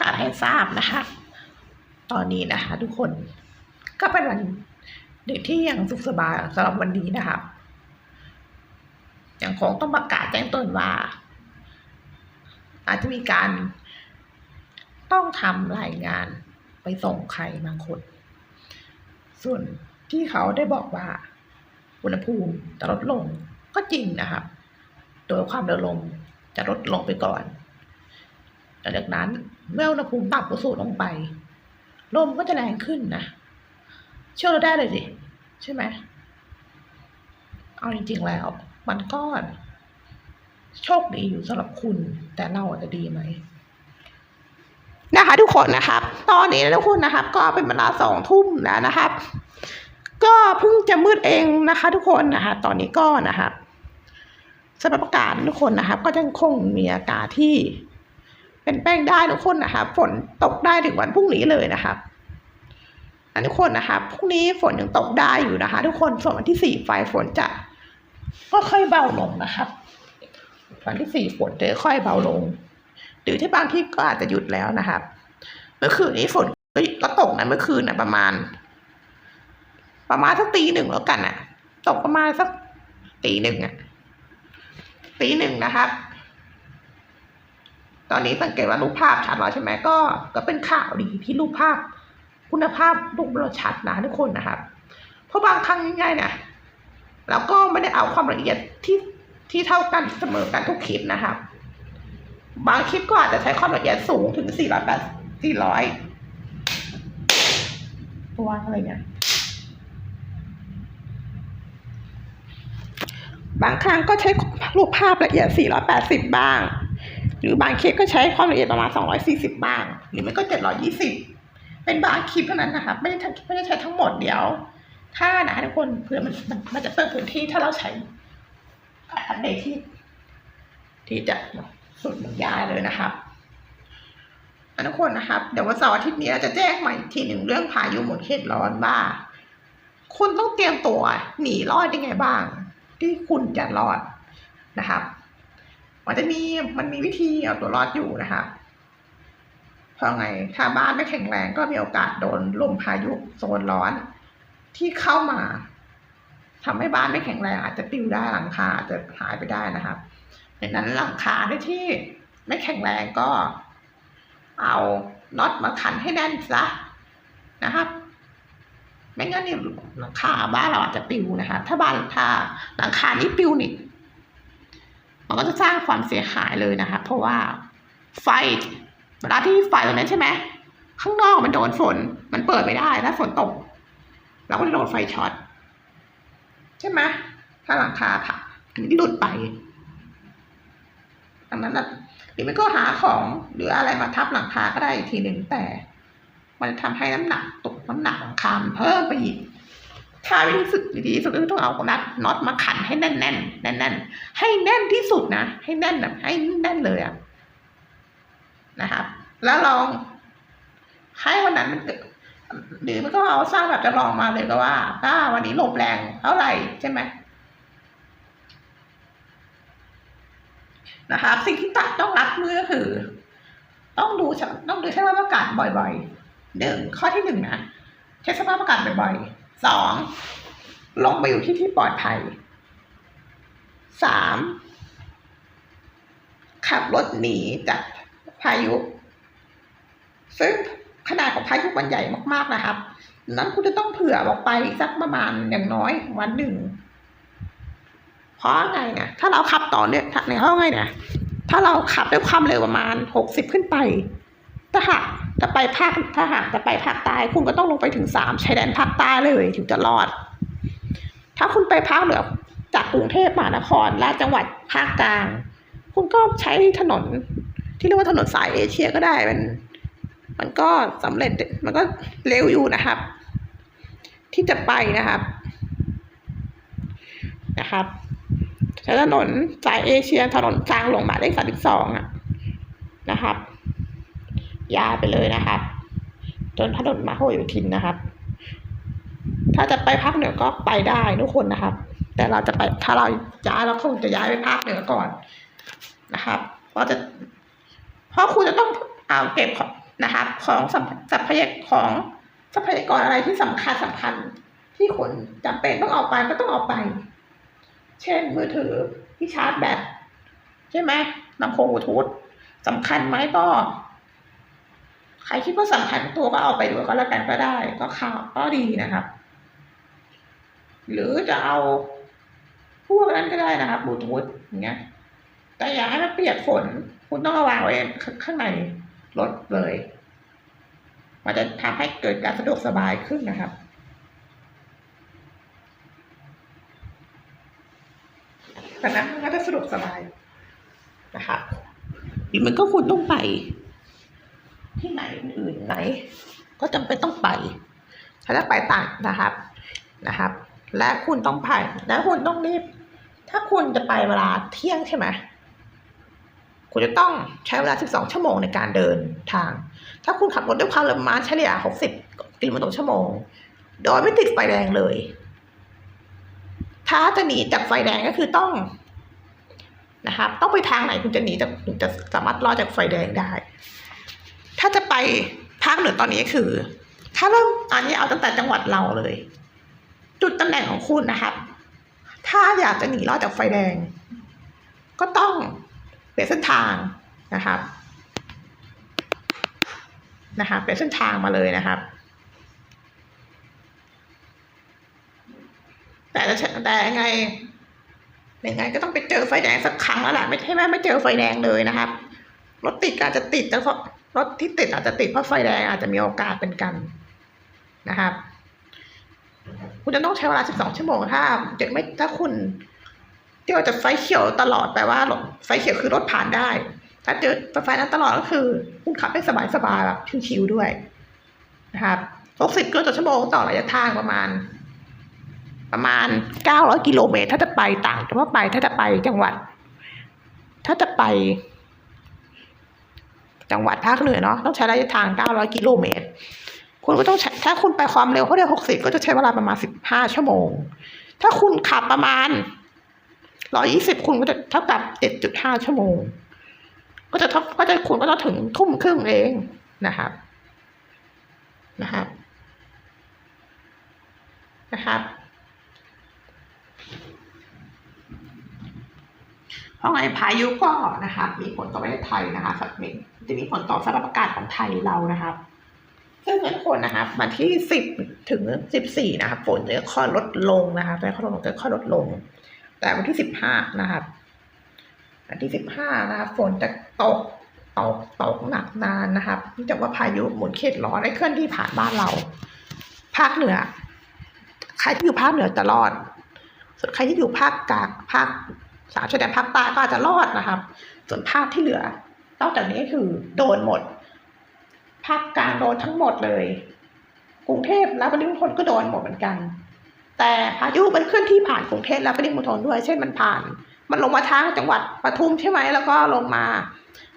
กาศให้ทราบนะคะ ตอนนี้นะคะ ทุกคนก็เป็นวันเด็กที่ยังสุขสบายสำหรับวันนี้นะคะอยังคงต้องประกาศแจ้งตือนว่า อาจจะมีการต้องทำรายงานไปส่งใครบางคน ส่วนที่เขาได้บอกว่าอุณหภูมิจะลดลงก็จริงนะครับ โดยความเร็วลมจะลดลงไปก่อนหลังจากนั้น เมื่ออุณหภูมิต่ำกว่าศูนย์ลงไป ลมก็จะแรงขึ้นนะเชื่อเราได้เลยสิใช่ไหมเอาจริงๆแล้ว มันก็โชคดีอยู่สำหรับคุณ แต่เราอาจจะดีไหมนะคะทุกคนนะครับ ตอนนี้ทุกคนนะครับ ก็เป็นเวลาสองทุ่มแล้วนะครับ ก็เพิ่งจะมืดเองนะคะ ทุกคนนะคะ ตอนนี้ก็นะครับสภาพอากาศทุกคนนะครับ ก็ยังคงมีอากาศที่ เป็นแป้งได้ทุกคนนะครับฝนตกได้ถึงวันพรุ่งนี้เลยนะครับอันทุกคนนะครับพรุ่งนี้ฝนยังตกได้อยู่นะคะ ทุกคนส่วนวันที่สี่ไฟฝนจะก็ค่อยเบาลงนะครับวันที่สี่ฝนจะค่อยเบาลง หรือที่บางที่ก็อาจจะหยุดแล้วนะครับเมื่อคืนนี้ฝนก็ตกนะเมื่อคืนนะประมาณ ประมาณสักตีหนึ่งแล้วกันน่ะ ตกประมาณสักตีหนึ่งอะตีหนึ่งนะครับ ตอนนี้สังเกตว่ารูปภาพชัดแล้วใช่ไหมก็ ก็เป็นข่าวดีที่รูปภาพ คุณภาพรูปเราชัดนะทุกคนนะครับ เพราะบางครั้งง่ายๆเนี่ยเราก็ไม่ได้เอาความละเอียดที่ที่เท่ากันเสมอกันทุกคลิปนะครับ บางคลิปก็อาจจะใช้ความละเอียดสูงถึง400 400ตัวอะไรเนี่ยบางครั้งก็ใช้รูปภาพละเอียด 480 บ้าง หรือบางเคลิปก็ใช้ความละเอียดประมาณ 240 บ้าง หรือไม่ก็ 720 เป็นบางคลิปเท่านั้นนะครับไม่ได้ไม่ได้ใช้ทั้งหมดเดี๋ยว ถ้านะทุกคนเผื่อมันมันจะเพิ่มพื้นที่ถ้าเราใช้อันใดที่ ที่จะสุดยาเลยนะครับทุกคนนะครับเดี๋ยววันเสาร์อาทิตย์นี้เราจะแจ้งใหม่ทีหนึ่งเรื่องพายุหมุนเขตร้อนว่าคุณต้องเตรียมตัวหนีรอดยังไงบ้าง ที่คุณจะรอดนะครับ มันจะมีมันมีวิธีเอาตัวรอดอยู่นะครับเพราะไงถ้าบ้านไม่แข็งแรงก็มีโอกาสโดนลมพายุโซนร้อน ที่เข้ามาทำให้บ้านไม่แข็งแรง อาจจะปลิวได้หลังคาอาจจะหายไปได้นะครับดังนั้นหลังคาด้วยที่ไม่แข็งแรงก็ เอาน็อตมาขันให้แน่นซะนะครับ ไม่งั้นเนี่ยหลังคาบ้านเราอาจจะปลิวนะคะถ้าบ้านถ้าหลังคานี้ปลิวนี่ มันก็จะสร้างความเสียหายเลยนะคะ เพราะว่าไฟเวลาที่ไฟตรงนั้นใช่ไหมข้างนอกมันโดนฝน มันเปิดไม่ได้ถ้าฝนตกเราก็จะโดนไฟช็อตใช่ไหมถ้าหลังคาผักอันนี้หลุดไปดังนั้นนะหรือไม่ก็หาของหรืออะไรมาทับหลังคาก็ได้อีกทีหนึ่งแต่ มันทำให้น้ำหนักตกน้ำหนักหลังคามเพิ่มไปอีก ถ้าวิธีสุดดีที่สุดก็ต้องเอานัดน็อตมาขันให้แน่นแน่นแน่นแน่นให้แน่นที่สุดนะ ให้แน่นแบบให้แน่นเลยอะนะครับ แล้วลองให้วันนั้นมันหรือมันก็เอาสร้างแบบจะลองมาเลยก็ว่าถ้าวันนี้ลมแรงเท่าไหร่ใช่ไหมนะครับสิ่งที่ตัดต้องรับมือก็คือ ต้องดูต้องดูสภาพอากาศบ่อยๆหนึ่งข้อที่หนึ่งนะเช็คสภาพอากาศบ่อยๆ สองลงไปอยู่ที่ที่ปลอดภัยสามขับรถหนีจากพายุซึ่งขนาดของพายุมันใหญ่มากๆนะครับ นั้นคุณจะต้องเผื่อออกไปสักประมาณอย่างน้อยวันหนึ่ง เพราะไงเนี่ยถ้าเราขับต่อเนี่ยในห้องไงเนี่ยถ้าเราขับด้วยความเร็วประมาณหกสิบขึ้นไปถ้าหาก จะไปภาคถ้าหากจะไปภาคใต้คุณก็ต้องลงไปถึงสามชายแดนภาคใต้เลยถึงจะรอด ถ้าคุณไปภาคเหนือจากกรุงเทพมหานครและจังหวัดภาคกลาง คุณก็ใช้ถนน ที่เรียกว่าถนนสายเอเชียก็ได้มัน มันก็สำเร็จมันก็เร็วอยู่นะครับ ที่จะไปนะครับนะครับใช้ถนนสายเอเชียถนนทางหลวงหมายเลขสามสิบสองอะนะครับ ยาไปเลยนะครับ จนถนนมาโฮโยธินนะครับ ถ้าจะไปภาคเหนือก็ไปได้ทุกคนนะครับ แต่เราจะไปถ้าเราย้ายเราคงจะย้ายไปภาคเหนือก่อนนะครับเพราะจะเพราะคุณจะต้องเอาเก็บของนะครับ ของทรัพพยากของทรัพยากรอะไรที่สำคัญสำคัญที่คนจำเป็นต้องเอาไปก็ต้องเอาไป เช่นมือถือที่ชาร์จแบตใช่ไหมลำโพงบลูทูธสำคัญไหมก็ ใครคิดว่าสำคัญตัวก็เอาไปด้วยก็แล้วกันก็ได้ ก็ข่าวก็ดีนะครับ หรือจะเอาพวกนั้นก็ได้นะครับบลูทูธอย่างเงี้ย แต่อย่าให้มันเปียกฝน คุณต้องเอาวางไว้ข้างในรถเลย มันจะทำให้เกิดการสะดวกสบายขึ้นนะครับแต่นั้นมันก็จะสะดวกสบายนะครับหรือมันก็คุณต้องไป ที่ไหนอื่นไหน ก็จำเป็นต้องไปถ้าจะไปต่างนะครับนะครับ และคุณต้องไปและคุณต้องรีบ ถ้าคุณจะไปเวลาเที่ยงใช่ไหมคุณจะต้องใช้เวลา 12 ชั่วโมงในการเดินทาง ถ้าคุณขับรถด้วยความเร็วประมาณเฉลี่ย 60 กิโลเมตรต่อชั่วโมง โดยไม่ติดไฟแดงเลย ถ้าจะหนีจากไฟแดงก็คือต้องนะครับ ต้องไปทางไหนคุณจะหนีจากถึงจะสามารถรอดจากไฟแดงได้ ถ้าจะไปภาคเหนือตอนนี้คือ ถ้าเริ่มอันนี้เอาตั้งแต่จังหวัดเราเลย จุดตำแหน่งของคุณนะครับ ถ้าอยากจะหนีรอดจากไฟแดง ก็ต้องเปลี่ยนเส้นทางนะครับ นะครับเปลี่ยนเส้นทางมาเลยนะครับ แต่จะแต่ยังไงยังไงก็ต้องไปเจอไฟแดงสักครั้งแล้วแหละไม่ใช่ว่ไม่เจอไฟแดงเลยนะครับรถติดอาจจะติดแต่ รถที่ติดอาจจะติดเพราะไฟแดงอาจจะมีโอกาสเป็นกันนะครับคุณจะต้องใช้เวลา 12 ชั่วโมง ถ้าจะไม่ถ้าคุณเที่ยวจะไฟเขียวตลอดแปลว่ารถไฟเขียวคือรถผ่านได้ ถ้าเจอไฟนั้นตลอดก็คือ คุณขับได้สบายๆแบบชิวๆด้วยนะครับ 60กิโลต่อชั่วโมงต่อระยะทางประมาณ ประมาณ 900 กิโลเมตร ถ้าจะไปต่างจังหวัดไปถ้าจะไปจังหวัด ถ้าจะไป จังหวัดภาคเหนือเนาะต้องใช้ระยะทาง 900 กิโลเมตร คุณก็ต้องใช้ถ้าคุณไปความเร็วเขาเรียก60 ก็จะใช้เวลาประมาณ 15 ชั่วโมง ถ้าคุณขับประมาณ 120 คุณก็จะเท่ากับ 7.5 ชั่วโมง ก็จะก็จะคุณก็ต้องถึงทุ่มครึ่งเองนะครับนะครับนะครับเพราะไงพายุก็นะครับมีผลต่อประเทศไทยนะคะสักนิดจะมีผลต่อสภาพอากาศของไทยเรานะครับ ซึ่งทุกคนนะครับวันที่สิบถึงสิบสี่นะครับฝนจะค่อยลดลงนะครับจะค่อยลดลงจะค่อยลดลง แต่วันที่สิบห้านะครับวันที่สิบห้านะครับฝนจะตกตกตกหนักนานนะครับเนื่องจากว่าพายุหมุนเขตร้อนได้เคลื่อนที่ผ่านบ้านเรา ภาคเหนือใครที่อยู่ภาคเหนือจะรอด ส่วนใครที่อยู่ภาคกลางภาคสามชายแดนภาคใต้ก็อาจจะรอดนะครับ ส่วนภาคที่เหลือ นอกจากนี้คือโดนหมด ภาคกลางโดนทั้งหมดเลย กรุงเทพและปริมณฑลก็โดนหมดเหมือนกัน แต่พายุมันเคลื่อนที่ผ่านกรุงเทพและปริมณฑลด้วย เช่นมันผ่าน มันลงมาทางจังหวัดปทุมใช่ไหมแล้วก็ลงมา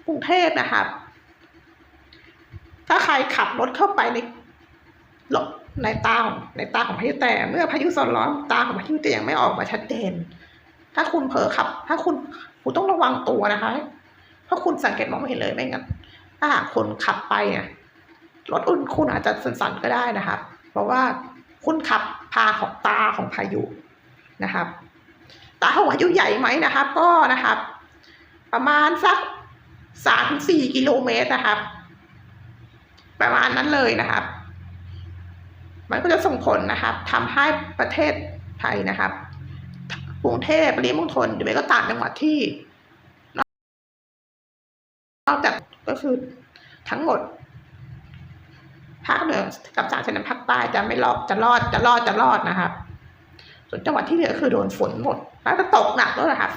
กรุงเทพนะครับถ้าใครขับรถเข้าไปในหลบในตาในตาของพายุแต่เมื่อพายุโซนร้อนตาของพายุจะยังไม่ออกมาชัดเจน ถ้าคุณเผลอขับ ถ้าคุณคุณต้องระวังตัวนะคะ เพราะคุณสังเกตมองไม่เห็นเลยไม่งั้นถ้าหากคุณขับไปเนี่ยรถอุ่นคุณอาจจะสั่นๆก็ได้นะครับ เพราะว่าคุณขับพาของตาของพายุนะครับตาของพายุใหญ่ไหมนะครับ ก็นะครับ ประมาณสักสามสี่กิโลเมตรนะครับ ประมาณนั้นเลยนะครับ มันก็จะส่งผลนะครับทำให้ประเทศไทยนะครับกรุงเทพปริมณฑลหรือไม่ก็ต่างจังหวัดที่ นอกจากก็คือทั้งหมดภาคเหนือกับสามชนภาคใต้จะไม่รอดจะรอดจะรอดจะรอดนะครับ ส่วนจังหวัดที่เหลือคือโดนฝนหมดแล้วก็ตกหนักด้วยนะครับ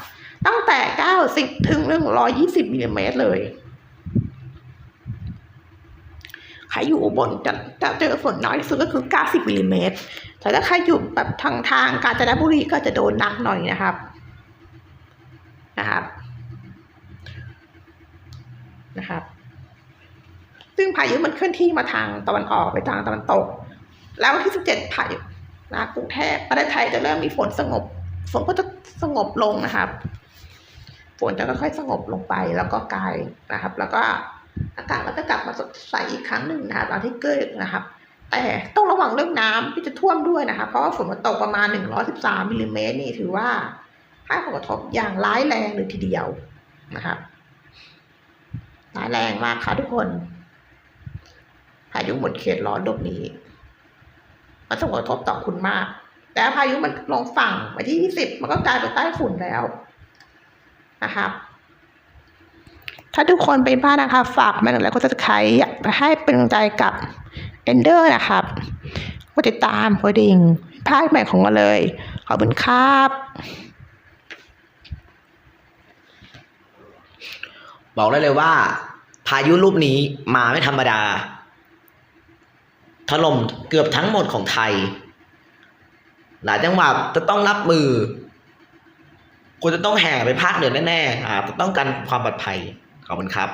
ตั้งแต่เก้าสิบถึงหนึ่งร้อยยี่สิบมิลลิเมตรเลยใครอยู่บลจะจะเจอฝนน้อยที่สุดก็คือ 90มิลลิเมตร แต่ถ้าใครอยู่แบบทางทางกาญจนบุรีก็จะโดนหนักหน่อยนะครับ นะครับ นะครับ ซึ่งพายุมันเคลื่อนที่มาทางตะวันออกไปทางตะวันตก แล้ววันที่17พายุนะกรุงเทพประเทศไทยจะเริ่มมีฝนสงบ ฝนก็จะสงบลงนะครับฝนจะค่อยๆสงบลงไปแล้วก็กลายนะครับ แล้วก็อากาศก็จะกลับมาสดใสอีกครั้งหนึ่งนะคะตอนที่เกิดนะครับ แต่ต้องระวังเรื่องน้ำที่จะท่วมด้วยนะคะเพราะว่าฝนมันตกประมาณ 113มิลลิเมตรนี่ถือว่าให้ผลกระทบอย่างร้ายแรงเลยทีเดียวนะครับ ร้ายแรงมากค่ะทุกคนพายุหมดเขตร้อนลูกนี้มันส่งผลกระทบต่อคุณมาก แต่พายุมันลงฝั่งไปที่20มันก็กลายเป็นใต้ฝุ่นแล้วนะครับถ้าทุกคนเป็นบ้านนะคะ ฝากมาหนึ่งแล้วก็จะใครให้เป็นกำลังใจกับเอนเดอร์นะครับกดติดตามกดดิ่งภาคใหม่ของเราเลย ขอบคุณครับ บอกได้เลยว่า พายุลูกนี้มาไม่ธรรมดา ถล่มเกือบทั้งหมดของไทย หลายจังหวัดจะต้องรับมือคุณจะต้องแห่ไปภาคเหนือแน่ๆอ่าต้องการความปลอดภัยขอบคุณครับ